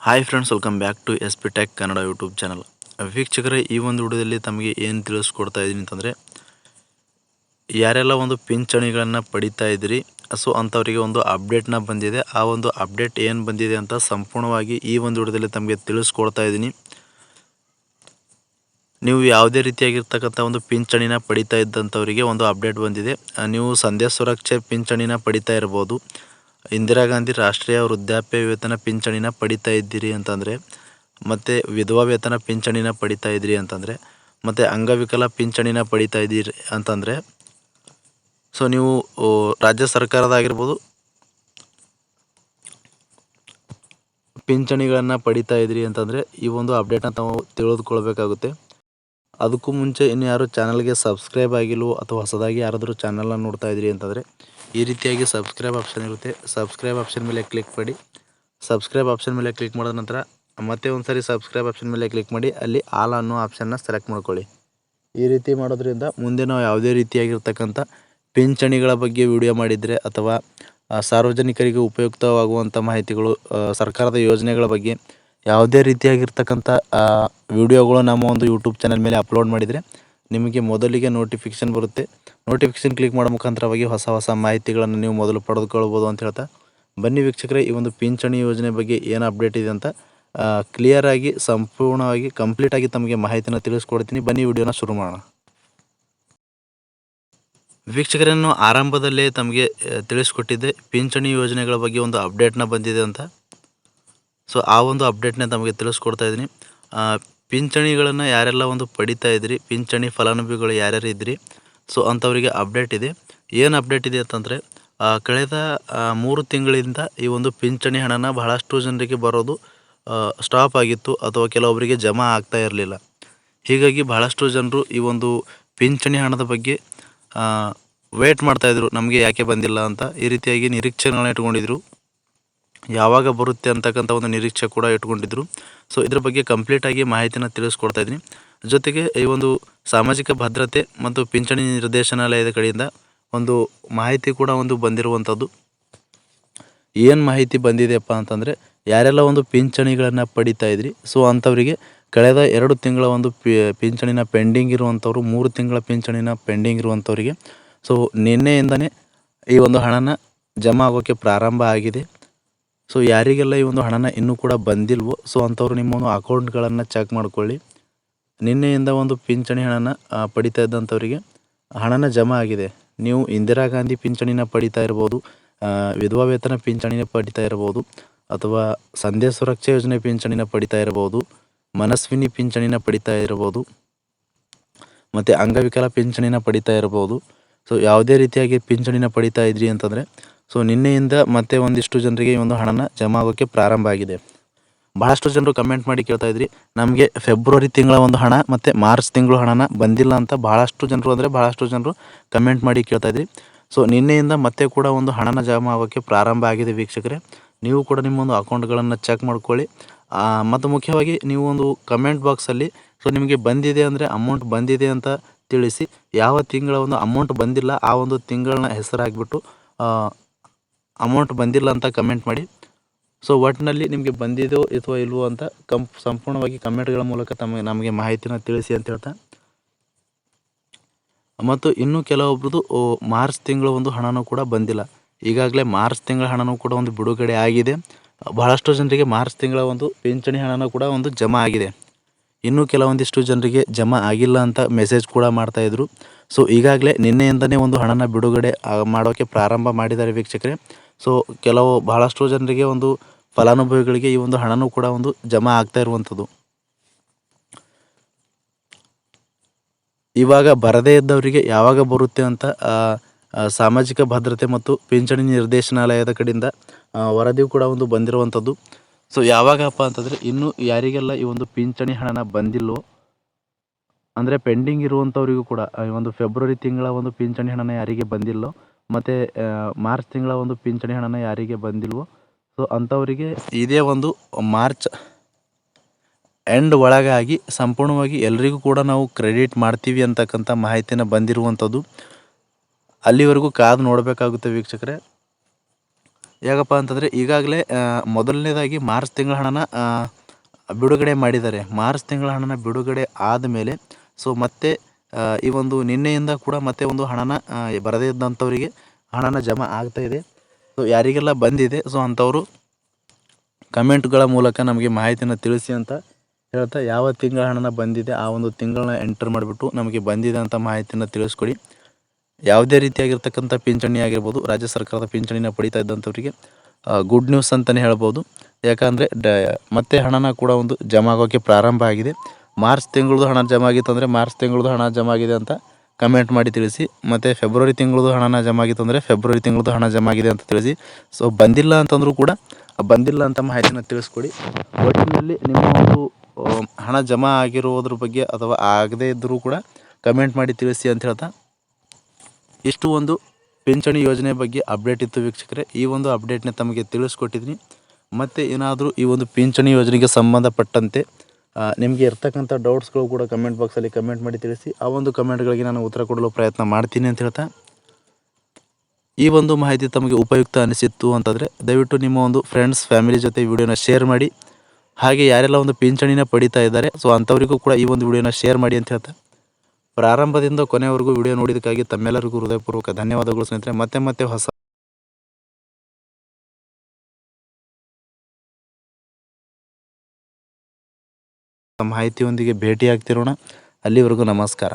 Hi friends welcome back to S P tech Kannada YouTube channel ವೀಕ್ಷಕರೇ, ಈ ಒಂದು ವಿಡಿಯೋದಲ್ಲಿ ತಮಗೆ ಏನು ತಿಳಿಸ್ಕೊಡ್ತಾ ಇದ್ದೀನಿ ಅಂತಂದರೆ, ಯಾರೆಲ್ಲ ಒಂದು ಪಿಂಚಣಿಗಳನ್ನು ಪಡಿತಾ ಇದ್ದೀರಿ, ಸೊ ಅಂಥವರಿಗೆ ಒಂದು ಅಪ್ಡೇಟ್ನ ಬಂದಿದೆ. ಆ ಒಂದು ಅಪ್ಡೇಟ್ ಏನು ಬಂದಿದೆ ಅಂತ ಸಂಪೂರ್ಣವಾಗಿ ಈ ಒಂದು ವಿಡಿಯೋದಲ್ಲಿ ತಮಗೆ ತಿಳಿಸ್ಕೊಡ್ತಾ ಇದ್ದೀನಿ ನೀವು ಯಾವುದೇ ರೀತಿಯಾಗಿರ್ತಕ್ಕಂಥ ಒಂದು ಪಿಂಚಣಿನ ಪಡಿತಾ ಇದ್ದಂಥವರಿಗೆ ಒಂದು ಅಪ್ಡೇಟ್ ಬಂದಿದೆ. ನೀವು ಸಂಧ್ಯಾ ಸುರಕ್ಷೆ ಪಿಂಚಣಿನ ಪಡಿತಾ ಇರ್ಬೋದು. ಇಂದಿರಾ ಗಾಂಧಿ ರಾಷ್ಟ್ರೀಯ ವೃದ್ಧಾಪ್ಯ ವೇತನ ಪಿಂಚಣಿನ ಪಡಿತಾ ಇದ್ದೀರಿ ಅಂತಂದರೆ, ಮತ್ತು ವಿಧವಾ ವೇತನ ಪಿಂಚಣಿನ ಪಡಿತಾ ಇದ್ದೀರಿ ಅಂತಂದರೆ, ಮತ್ತು ಅಂಗವಿಕಲ ಪಿಂಚಣಿನ ಪಡಿತಾ ಇದ್ದೀರಿ ಅಂತಂದರೆ, ಸೊ ನೀವು ರಾಜ್ಯ ಸರ್ಕಾರದಾಗಿರ್ಬೋದು, ಪಿಂಚಣಿಗಳನ್ನು ಪಡಿತಾ ಇದ್ದೀರಿ ಅಂತಂದರೆ, ಈ ಒಂದು ಅಪ್ಡೇಟನ್ನು ತಾವು ತಿಳಿದುಕೊಳ್ಬೇಕಾಗುತ್ತೆ. ಅದಕ್ಕೂ ಮುಂಚೆ ಇನ್ನು ಯಾರು ಚಾನಲ್ಗೆ ಸಬ್ಸ್ಕ್ರೈಬ್ ಆಗಿಲ್ವೋ ಅಥವಾ ಹೊಸದಾಗಿ ಯಾರಾದರೂ ಚಾನಲ್ನ ನೋಡ್ತಾ ಇದ್ದೀರಿ ಅಂತಂದರೆ ಈ ರೀತಿಯಾಗಿ ಸಬ್ಸ್ಕ್ರೈಬ್ ಆಪ್ಷನ್ ಇರುತ್ತೆ. ಸಬ್ಸ್ಕ್ರೈಬ್ ಆಪ್ಷನ್ ಮೇಲೆ ಕ್ಲಿಕ್ ಮಾಡಿ. ಸಬ್ಸ್ಕ್ರೈಬ್ ಆಪ್ಷನ್ ಮೇಲೆ ಕ್ಲಿಕ್ ಮಾಡಿದ ನಂತರ ಮತ್ತೆ ಒಂದು ಸಾರಿ ಸಬ್ಸ್ಕ್ರೈಬ್ ಆಪ್ಷನ್ ಮೇಲೆ ಕ್ಲಿಕ್ ಮಾಡಿ. ಅಲ್ಲಿ ಆಲ್ ಅನ್ನೋ ಆಪ್ಷನ್ನ ಸೆಲೆಕ್ಟ್ ಮಾಡ್ಕೊಳ್ಳಿ. ಈ ರೀತಿ ಮಾಡೋದ್ರಿಂದ ಮುಂದೆ ನಾವು ಯಾವುದೇ ರೀತಿಯಾಗಿರ್ತಕ್ಕಂಥ ಪಿಂಚಣಿಗಳ ಬಗ್ಗೆ ವಿಡಿಯೋ ಮಾಡಿದರೆ ಅಥವಾ ಸಾರ್ವಜನಿಕರಿಗೆ ಉಪಯುಕ್ತವಾಗುವಂಥ ಮಾಹಿತಿಗಳು ಸರ್ಕಾರದ ಯೋಜನೆಗಳ ಬಗ್ಗೆ ಯಾವುದೇ ರೀತಿಯಾಗಿರ್ತಕ್ಕಂಥ ವಿಡಿಯೋಗಳು ನಮ್ಮ ಒಂದು ಯೂಟ್ಯೂಬ್ ಚಾನಲ್ ಮೇಲೆ ಅಪ್ಲೋಡ್ ಮಾಡಿದರೆ ನಿಮಗೆ ಮೊದಲಿಗೆ ನೋಟಿಫಿಕೇಶನ್ ಬರುತ್ತೆ. ನೋಟಿಫಿಕೇಶನ್ ಕ್ಲಿಕ್ ಮಾಡೋ ಮುಖಾಂತರವಾಗಿ ಹೊಸ ಹೊಸ ಮಾಹಿತಿಗಳನ್ನು ನೀವು ಮೊದಲು ಪಡೆದುಕೊಳ್ಬೋದು ಅಂತ ಹೇಳ್ತಾ. ಬನ್ನಿ ವೀಕ್ಷಕರೇ, ಈ ಒಂದು ಪಿಂಚಣಿ ಯೋಜನೆ ಬಗ್ಗೆ ಏನು ಅಪ್ಡೇಟ್ ಇದೆ ಅಂತ ಕ್ಲಿಯರ್ ಆಗಿ, ಸಂಪೂರ್ಣವಾಗಿ ಕಂಪ್ಲೀಟಾಗಿ ತಮಗೆ ಮಾಹಿತಿನ ತಿಳಿಸ್ಕೊಡ್ತೀನಿ. ಬನ್ನಿ ವಿಡಿಯೋನ ಶುರು ಮಾಡೋಣ. ವೀಕ್ಷಕರನ್ನು ಆರಂಭದಲ್ಲೇ ತಮಗೆ ತಿಳಿಸ್ಕೊಟ್ಟಿದ್ದೆ ಪಿಂಚಣಿ ಯೋಜನೆಗಳ ಬಗ್ಗೆ ಒಂದು ಅಪ್ಡೇಟ್ನ ಬಂದಿದೆ ಅಂತ. ಸೊ ಆ ಒಂದು ಅಪ್ಡೇಟ್ನ ತಮಗೆ ತಿಳಿಸ್ಕೊಡ್ತಾ ಇದ್ದೀನಿ. ಪಿಂಚಣಿಗಳನ್ನು ಯಾರೆಲ್ಲ ಒಂದು ಪಡಿತಾ ಇದ್ರಿ, ಪಿಂಚಣಿ ಫಲಾನುಭವಿಗಳು ಯಾರ್ಯಾರು ಇದ್ರಿ ಸೊ ಅಂಥವರಿಗೆ ಅಪ್ಡೇಟ್ ಇದೆ. ಏನು ಅಪ್ಡೇಟ್ ಇದೆ ಅಂತಂದರೆ ಕಳೆದ ಮೂರು ತಿಂಗಳಿಂದ ಈ ಒಂದು ಪಿಂಚಣಿ ಹಣನ ಬಹಳಷ್ಟು ಜನರಿಗೆ ಬರೋದು ಸ್ಟಾಪ್ ಆಗಿತ್ತು ಅಥವಾ ಕೆಲವೊಬ್ಬರಿಗೆ ಜಮಾ ಆಗ್ತಾ ಇರಲಿಲ್ಲ. ಹೀಗಾಗಿ ಬಹಳಷ್ಟು ಜನರು ಈ ಒಂದು ಪಿಂಚಣಿ ಹಣದ ಬಗ್ಗೆ ವೇಟ್ ಮಾಡ್ತಾಯಿದ್ರು ನಮಗೆ ಯಾಕೆ ಬಂದಿಲ್ಲ ಅಂತ ಈ ರೀತಿಯಾಗಿ ನಿರೀಕ್ಷೆಗಳನ್ನ ಇಟ್ಕೊಂಡಿದ್ರು. ಯಾವಾಗ ಬರುತ್ತೆ ಅಂತಕ್ಕಂಥ ಒಂದು ನಿರೀಕ್ಷೆ ಕೂಡ ಇಟ್ಕೊಂಡಿದ್ರು. ಸೊ ಇದ್ರ ಬಗ್ಗೆ ಕಂಪ್ಲೀಟಾಗಿ ಮಾಹಿತಿನ ತಿಳಿಸ್ಕೊಡ್ತಾ ಇದ್ದೀನಿ. ಜೊತೆಗೆ ಈ ಒಂದು ಸಾಮಾಜಿಕ ಭದ್ರತೆ ಮತ್ತು ಪಿಂಚಣಿ ನಿರ್ದೇಶನಾಲಯದ ಕಡೆಯಿಂದ ಒಂದು ಮಾಹಿತಿ ಕೂಡ ಒಂದು ಬಂದಿರುವಂಥದ್ದು. ಏನು ಮಾಹಿತಿ ಬಂದಿದೆಯಪ್ಪ ಅಂತಂದರೆ, ಯಾರೆಲ್ಲ ಒಂದು ಪಿಂಚಣಿಗಳನ್ನು ಪಡಿತಾ ಇದ್ರಿ, ಸೊ ಅಂಥವರಿಗೆ ಕಳೆದ ಎರಡು ತಿಂಗಳ ಒಂದು ಪಿಂಚಣಿನ ಪೆಂಡಿಂಗ್ ಇರುವಂಥವ್ರು, ಮೂರು ತಿಂಗಳ ಪಿಂಚಣಿನ ಪೆಂಡಿಂಗ್ ಇರುವಂಥವ್ರಿಗೆ, ಸೊ ನಿನ್ನೆಯಿಂದನೇ ಈ ಒಂದು ಹಣನ ಜಮಾ ಆಗೋಕ್ಕೆ ಪ್ರಾರಂಭ ಆಗಿದೆ. ಸೊ ಯಾರಿಗೆಲ್ಲ ಈ ಒಂದು ಹಣನ ಇನ್ನೂ ಕೂಡ ಬಂದಿಲ್ವೋ, ಸೊ ಅಂಥವ್ರು ನಿಮ್ಮ ಒಂದು ಅಕೌಂಟ್ಗಳನ್ನು ಚೆಕ್ ಮಾಡ್ಕೊಳ್ಳಿ. ನಿನ್ನೆಯಿಂದ ಒಂದು ಪಿಂಚಣಿ ಹಣನ ಪಡಿತಾ ಇದ್ದಂಥವರಿಗೆ ಹಣನ ಜಮಾ ಆಗಿದೆ. ನೀವು ಇಂದಿರಾ ಗಾಂಧಿ ಪಿಂಚಣಿನ ಪಡಿತಾ ಇರ್ಬೋದು ವಿಧವಾ ವೇತನ ಪಿಂಚಣಿನ ಪಡಿತಾ ಇರ್ಬೋದು, ಅಥವಾ ಸಂಧ್ಯಾ ಸುರಕ್ಷಾ ಯೋಜನೆ ಪಿಂಚಣಿನ ಪಡಿತಾ ಇರ್ಬೋದು, ಮನಸ್ವಿನಿ ಪಿಂಚಣಿನ ಪಡಿತಾ ಇರ್ಬೋದು, ಮತ್ತು ಅಂಗವಿಕಲ ಪಿಂಚಣಿನ ಪಡಿತಾ ಇರ್ಬೋದು. ಸೊ ಯಾವುದೇ ರೀತಿಯಾಗಿ ಪಿಂಚಣಿನ ಪಡಿತಾ ಇದ್ರಿ ಅಂತಂದರೆ ಸೊ ನಿನ್ನೆಯಿಂದ ಮತ್ತೆ ಒಂದಿಷ್ಟು ಜನರಿಗೆ ಈ ಒಂದು ಹಣನ ಜಮಾ ಆಗೋಕ್ಕೆ ಪ್ರಾರಂಭ ಆಗಿದೆ. ಭಾಳಷ್ಟು ಜನರು ಕಮೆಂಟ್ ಮಾಡಿ ಕೇಳ್ತಾ ಇದ್ರಿ. ನಮಗೆ ಫೆಬ್ರವರಿ ತಿಂಗಳ ಒಂದು ಹಣ ಮತ್ತು ಮಾರ್ಚ್ ತಿಂಗಳು ಹಣನ ಬಂದಿಲ್ಲ ಅಂತ ಭಾಳಷ್ಟು ಜನರು ಅಂದರೆ ಭಾಳಷ್ಟು ಜನರು ಕಮೆಂಟ್ ಮಾಡಿ ಕೇಳ್ತಾ ಇದ್ರಿ. ಸೊ ನಿನ್ನೆಯಿಂದ ಮತ್ತೆ ಕೂಡ ಒಂದು ಹಣನ ಜಮಾ ಆಗೋಕ್ಕೆ ಪ್ರಾರಂಭ ಆಗಿದೆ ವೀಕ್ಷಕರೇ. ನೀವು ಕೂಡ ನಿಮ್ಮೊಂದು ಅಕೌಂಟ್ಗಳನ್ನು ಚೆಕ್ ಮಾಡ್ಕೊಳ್ಳಿ. ಮತ್ತು ಮುಖ್ಯವಾಗಿ ನೀವು ಒಂದು ಕಮೆಂಟ್ ಬಾಕ್ಸಲ್ಲಿ ಸೊ ನಿಮಗೆ ಬಂದಿದೆ ಅಂದರೆ ಅಮೌಂಟ್ ಬಂದಿದೆ ಅಂತ ತಿಳಿಸಿ. ಯಾವ ತಿಂಗಳ ಒಂದು ಅಮೌಂಟ್ ಬಂದಿಲ್ಲ, ಆ ಒಂದು ತಿಂಗಳನ್ನ ಹೆಸರಾಗಿಬಿಟ್ಟು ಅಮೌಂಟ್ ಬಂದಿಲ್ಲ ಅಂತ ಕಮೆಂಟ್ ಮಾಡಿ. ಸೊ ಒಟ್ಟಿನಲ್ಲಿ ನಿಮಗೆ ಬಂದಿದೆಯೋ ಅಥವಾ ಇಲ್ವೋ ಅಂತ ಕಂ, ಸಂಪೂರ್ಣವಾಗಿ ಕಮೆಂಟ್ಗಳ ಮೂಲಕ ತಮಗೆ, ನಮಗೆ ಮಾಹಿತಿನ ತಿಳಿಸಿ ಅಂತ ಹೇಳ್ತಾ. ಮತ್ತು ಇನ್ನೂ ಕೆಲವೊಬ್ರದ್ದು ಮಾರ್ಚ್ ತಿಂಗಳ ಒಂದು ಹಣನೂ ಕೂಡ ಬಂದಿಲ್ಲ. ಈಗಾಗಲೇ ಮಾರ್ಚ್ ತಿಂಗಳ ಹಣನೂ ಕೂಡ ಒಂದು ಬಿಡುಗಡೆ ಆಗಿದೆ. ಬಹಳಷ್ಟು ಜನರಿಗೆ ಮಾರ್ಚ್ ತಿಂಗಳ ಒಂದು ಪಿಂಚಣಿ ಹಣನೂ ಕೂಡ ಒಂದು ಜಮಾ ಆಗಿದೆ. ಇನ್ನೂ ಕೆಲವೊಂದಿಷ್ಟು ಜನರಿಗೆ ಜಮಾ ಆಗಿಲ್ಲ ಅಂತ ಮೆಸೇಜ್ ಕೂಡ ಮಾಡ್ತಾಯಿದ್ರು ಸೊ ಈಗಾಗಲೇ ನಿನ್ನೆಯಿಂದನೇ ಒಂದು ಹಣನ ಬಿಡುಗಡೆ ಮಾಡೋಕ್ಕೆ ಪ್ರಾರಂಭ ಮಾಡಿದ್ದಾರೆ ವೀಕ್ಷಕರೇ. ಸೊ ಕೆಲವು ಬಹಳಷ್ಟು ಜನರಿಗೆ ಒಂದು ಫಲಾನುಭವಿಗಳಿಗೆ ಈ ಒಂದು ಹಣನೂ ಕೂಡ ಒಂದು ಜಮಾ ಆಗ್ತಾ ಇರುವಂಥದ್ದು. ಇವಾಗ ಬರದೇ ಇದ್ದವರಿಗೆ ಯಾವಾಗ ಬರುತ್ತೆ ಅಂತ ಸಾಮಾಜಿಕ ಭದ್ರತೆ ಮತ್ತು ಪಿಂಚಣಿ ನಿರ್ದೇಶನಾಲಯದ ಕಡೆಯಿಂದ ವರದಿಯು ಕೂಡ ಒಂದು ಬಂದಿರುವಂಥದ್ದು. ಸೊ ಯಾವಾಗಪ್ಪ ಅಂತಂದರೆ ಇನ್ನೂ ಯಾರಿಗೆಲ್ಲ ಈ ಒಂದು ಪಿಂಚಣಿ ಹಣನ ಬಂದಿಲ್ಲೋ, ಅಂದರೆ ಪೆಂಡಿಂಗ್ ಇರುವಂಥವರಿಗೂ ಕೂಡ ಈ ಒಂದು ಫೆಬ್ರವರಿ ತಿಂಗಳ ಒಂದು ಪಿಂಚಣಿ ಹಣನ ಯಾರಿಗೆ ಬಂದಿಲ್ಲೋ ಮತ್ತು ಮಾರ್ಚ್ ತಿಂಗಳ ಒಂದು ಪಿಂಚಣಿ ಹಣನ ಯಾರಿಗೆ ಬಂದಿಲ್ವೋ, ಸೊ ಅಂಥವರಿಗೆ ಇದೇ ಒಂದು ಮಾರ್ಚ್ ಎಂಡ್ ಒಳಗಾಗಿ ಸಂಪೂರ್ಣವಾಗಿ ಎಲ್ರಿಗೂ ಕೂಡ ನಾವು ಕ್ರೆಡಿಟ್ ಮಾಡ್ತೀವಿ ಅಂತಕ್ಕಂಥ ಮಾಹಿತಿನ ಬಂದಿರುವಂಥದ್ದು. ಅಲ್ಲಿವರೆಗೂ ಕಾದು ನೋಡಬೇಕಾಗುತ್ತೆ ವೀಕ್ಷಕರೆ. ಹೇಗಪ್ಪ ಅಂತಂದರೆ ಈಗಾಗಲೇ ಮೊದಲನೇದಾಗಿ ಮಾರ್ಚ್ ತಿಂಗಳ ಹಣನ ಬಿಡುಗಡೆ ಮಾಡಿದ್ದಾರೆ. ಮಾರ್ಚ್ ತಿಂಗಳ ಹಣನ ಬಿಡುಗಡೆ ಆದಮೇಲೆ, ಸೊ ಮತ್ತೆ ಈ ಒಂದು ನಿನ್ನೆಯಿಂದ ಕೂಡ ಮತ್ತೆ ಒಂದು ಹಣನ ಬರದೇ ಇದ್ದಂಥವರಿಗೆ ಹಣನ ಜಮಾ ಆಗ್ತಾ ಇದೆ. ಸೊ ಯಾರಿಗೆಲ್ಲ ಬಂದಿದೆ ಸೊ ಅಂಥವರು ಕಮೆಂಟ್ಗಳ ಮೂಲಕ ನಮಗೆ ಮಾಹಿತಿನ ತಿಳಿಸಿ ಅಂತ ಹೇಳ್ತಾ ಯಾವ ತಿಂಗಳ ಹಣನ ಬಂದಿದೆ, ಆ ಒಂದು ತಿಂಗಳನ್ನ ಎಂಟರ್ ಮಾಡಿಬಿಟ್ಟು ನಮಗೆ ಬಂದಿದೆ ಅಂತ ಮಾಹಿತಿನ ತಿಳಿಸ್ಕೊಡಿ. ಯಾವುದೇ ರೀತಿಯಾಗಿರ್ತಕ್ಕಂಥ ಪಿಂಚಣಿ ಆಗಿರ್ಬೋದು, ರಾಜ್ಯ ಸರ್ಕಾರದ ಪಿಂಚಣಿನ ಪಡಿತಾ ಇದ್ದಂಥವರಿಗೆ ಗುಡ್ ನ್ಯೂಸ್ ಅಂತಲೇ ಹೇಳ್ಬೋದು. ಯಾಕಂದರೆ ಡ, ಮತ್ತೆ ಹಣನ ಕೂಡ ಒಂದು ಜಮಾ ಆಗೋಕ್ಕೆ ಪ್ರಾರಂಭ ಆಗಿದೆ. ಮಾರ್ಚ್ ತಿಂಗಳದು ಹಣ ಜಮಾ ಆಗಿತ್ತು ಅಂದರೆ ಮಾರ್ಚ್ ತಿಂಗಳದು ಹಣ ಜಮಾ ಆಗಿದೆ ಅಂತ ಕಮೆಂಟ್ ಮಾಡಿ ತಿಳಿಸಿ. ಮತ್ತು ಫೆಬ್ರವರಿ ತಿಂಗಳದು ಹಣನ ಜಮಾ ಆಗಿತ್ತು ಅಂದರೆ ಫೆಬ್ರವರಿ ತಿಂಗಳದು ಹಣ ಜಮಾ ಆಗಿದೆ ಅಂತ ತಿಳಿಸಿ. ಸೊ ಬಂದಿಲ್ಲ ಅಂತಂದರೂ ಕೂಡ ಬಂದಿಲ್ಲ ಅಂತ ಮಾಹಿತಿನ ತಿಳಿಸ್ಕೊಡಿ. ಒಟ್ಟಿನಲ್ಲಿ ನಿಮ್ಮ ಒಂದು ಹಣ ಜಮಾ ಆಗಿರುವುದ್ರ ಬಗ್ಗೆ ಅಥವಾ ಆಗದೇ ಇದ್ದರೂ ಕೂಡ ಕಮೆಂಟ್ ಮಾಡಿ ತಿಳಿಸಿ ಅಂತ ಹೇಳ್ತಾ. ಇಷ್ಟು ಒಂದು ಪಿಂಚಣಿ ಯೋಜನೆ ಬಗ್ಗೆ ಅಪ್ಡೇಟ್ ಇತ್ತು ವೀಕ್ಷಕರೇ. ಈ ಒಂದು ಅಪ್ಡೇಟ್ನ ತಮಗೆ ತಿಳಿಸ್ಕೊಟ್ಟಿದ್ದೀನಿ. ಮತ್ತು ಏನಾದರೂ ಈ ಒಂದು ಪಿಂಚಣಿ ಯೋಜನೆಗೆ ಸಂಬಂಧಪಟ್ಟಂತೆ ನಿಮಗೆ ಇರ್ತಕ್ಕಂಥ ಡೌಟ್ಸ್ಗಳು ಕೂಡ ಕಮೆಂಟ್ ಬಾಕ್ಸಲ್ಲಿ ಕಮೆಂಟ್ ಮಾಡಿ ತಿಳಿಸಿ. ಆ ಒಂದು ಕಮೆಂಟ್ಗಳಿಗೆ ನಾನು ಉತ್ತರ ಕೊಡಲು ಪ್ರಯತ್ನ ಮಾಡ್ತೀನಿ ಅಂತ ಹೇಳ್ತಾ. ಈ ಒಂದು ಮಾಹಿತಿ ತಮಗೆ ಉಪಯುಕ್ತ ಅನಿಸಿತ್ತು ಅಂತಂದರೆ ದಯವಿಟ್ಟು ನಿಮ್ಮ ಒಂದು ಫ್ರೆಂಡ್ಸ್ ಫ್ಯಾಮಿಲಿ ಜೊತೆ ವಿಡಿಯೋನ ಶೇರ್ ಮಾಡಿ. ಹಾಗೆ ಯಾರೆಲ್ಲ ಒಂದು ಪಿಂಚಣಿನ ಪಡಿತಾ ಇದ್ದಾರೆ ಸೊ ಅಂಥವರಿಗೂ ಕೂಡ ಈ ಒಂದು ವಿಡಿಯೋನ ಶೇರ್ ಮಾಡಿ ಅಂತ ಹೇಳ್ತಾ. ಪ್ರಾರಂಭದಿಂದ ಕೊನೆವರೆಗೂ ವಿಡಿಯೋ ನೋಡಿದ್ದಕ್ಕಾಗಿ ತಮ್ಮೆಲ್ಲರಿಗೂ ಹೃದಯಪೂರ್ವಕ ಧನ್ಯವಾದಗಳು ಸ್ನೇಹಿತರೆ. ಮತ್ತೆ ಮತ್ತೆ ಹೊಸ ಮಾಹಿತಿಯೊಂದಿಗೆ ಭೇಟಿಯಾಗ್ತಿರೋಣ. ಅಲ್ಲಿವರೆಗೂ ನಮಸ್ಕಾರ.